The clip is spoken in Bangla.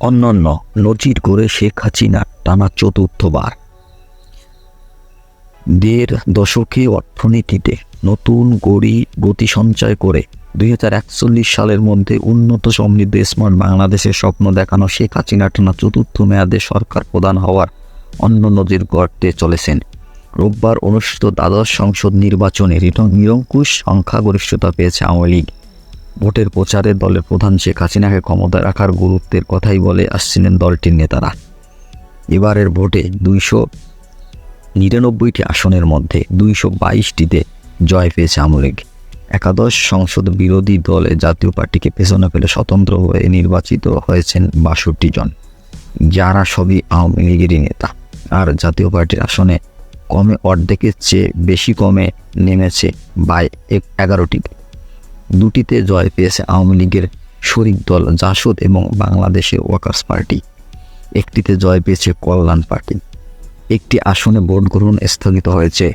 অন্যান্য নজির করে শেখ হাসিনা টানা চতুর্থবার। দেড় দশকে অর্থনীতিতে নতুন গড়ি গতি সঞ্চয় করে দুই হাজার একচল্লিশ সালের মধ্যে উন্নত সমৃদ্ধ স্মার্ট বাংলাদেশের স্বপ্ন দেখানো শেখ হাসিনা টানা চতুর্থ মেয়াদে সরকার প্রধান হওয়ার অন্য নজির গড়তে চলেছেন। রোববার অনুষ্ঠিত দ্বাদশ সংসদ নির্বাচনে নিরঙ্কুশ সংখ্যাগরিষ্ঠতা পেয়েছে আওয়ামী লীগ। ভোটের প্রচারে দলের প্রধান শেখ হাসিনাকে ক্ষমতায় রাখার গুরুত্বের কথাই বলে আসছিলেন দলটির নেতারা। এবারের ভোটে দুইশো নিরানব্বইটি আসনের মধ্যে দুইশো বাইশটিতে জয় পেয়েছে আওয়ামী লীগ। একাদশ সংসদ বিরোধী দলে জাতীয় পার্টিকে পেছনে ফেলে স্বতন্ত্র হয়ে নির্বাচিত হয়েছেন বাষট্টি জন। যারা সবই আওয়ামী লীগেরই নেতা। আর জাতীয় পার্টির আসনে কমে অর্ধেকের চেয়ে বেশি কমে নেমেছে বাই এক- এগারোটি দুটিতে জয় পেয়েছে আওয়ামী লীগের শরিক দল জাসদ এবং বাংলাদেশের ওয়ার্কার্স পার্টি। একটিতে জয় পেয়েছে কল্যাণ পার্টি। একটি আসনে ভোট গ্রহণ স্থগিত হয়েছে।